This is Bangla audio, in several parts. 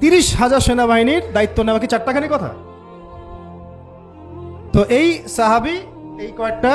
তিরিশ হাজার সেনাবাহিনীর দায়িত্ব নেওয়া কি চারটাখানি কথা? তো এই সাহাবি এই কয়েকটা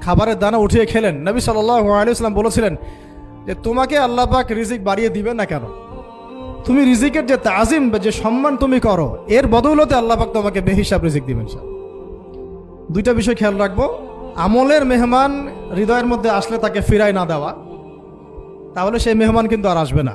খাবারের দানা উঠিয়ে খেলেন। নবী সাল্লাম বলেছিলেন যে, তোমাকে আল্লাহ পাক রিজিক বাড়িয়ে দিবে না কেন? তুমি রিজিকের যে তাজিম যে সম্মান তুমি করো, এর বদৌলতে আল্লাহ পাক তোমাকে বেহিসাব রিজিক দিবেন। দুইটা বিষয় খেয়াল রাখব। আমলের মেহমান হৃদয়ের মধ্যে আসলে তাকে ফিরায় না দেওয়া। তাহলে সেই মেহমান কিন্তু আর আসবে না।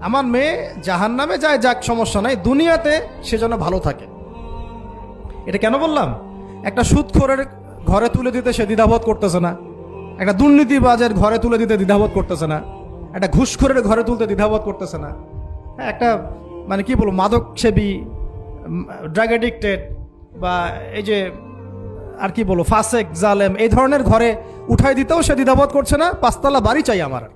আমার মেয়ে জাহান নামে যায়, যাক, সমস্যা নাই। দুনিয়াতে সে যেন ভালো থাকে। এটা কেন বললাম? একটা সুদখোরের ঘরে তুলে দিতে সে দ্বিধাবোধ করতেছে না। একটা দুর্নীতিবাজের ঘরে তুলে দিতে দ্বিধাবোধ করতেছে না। একটা ঘুষখোরের ঘরে তুলতে দ্বিধাবোধ করতেছে না। হ্যাঁ একটা মানে কি বলব মাদক সেবী ড্রাগ অ্যাডিক্টেড বা এই যে, আর কি বলব, ফাসেক, জালেম, এই ধরনের ঘরে উঠাই দিতেও সে দ্বিধাবোধ করছে না। পাঁচতলা বাড়ি চাই আমার।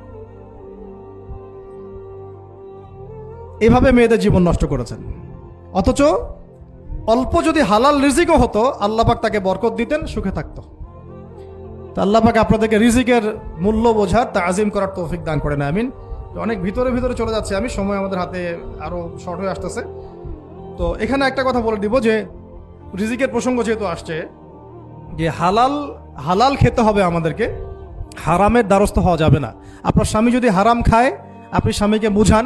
এভাবে মেয়েদের জীবন নষ্ট করেছেন। অথচ অল্প যদি হালাল রিজিকও হতো, আল্লাপাক তাকে বরকত দিতেন, সুখে থাকতো। তো আল্লাপাক আপনাদেরকে রিজিকের মূল্য বোঝার তা আজিম করার তৌফিক দান করে করেন, আমিন। অনেক ভিতরে ভিতরে চলে যাচ্ছে, আমি সময় আমাদের হাতে আরও শর্ট হয়ে আসতেছে। তো এখানে একটা কথা বলে দিব যে, রিজিকের প্রসঙ্গ যেহেতু আসছে, যে হালাল হালাল খেতে হবে আমাদেরকে, হারামের দ্বারস্থ হওয়া যাবে না। আপনার স্বামী যদি হারাম খায়, আপনি স্বামীকে বুঝান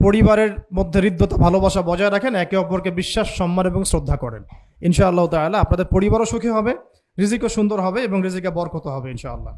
পরিবারের মধ্যে হৃদ্যতা, ভালোবাসা বজায় রাখেন, একে অপরকে বিশ্বাস, সম্মান এবং শ্রদ্ধা করেন। ইনশাআল্লাহ তাহলে আপনাদের পরিবারও সুখী হবে, রিজিকও সুন্দর হবে এবং রিজিকে বরকত হবে ইনশাআল্লাহ।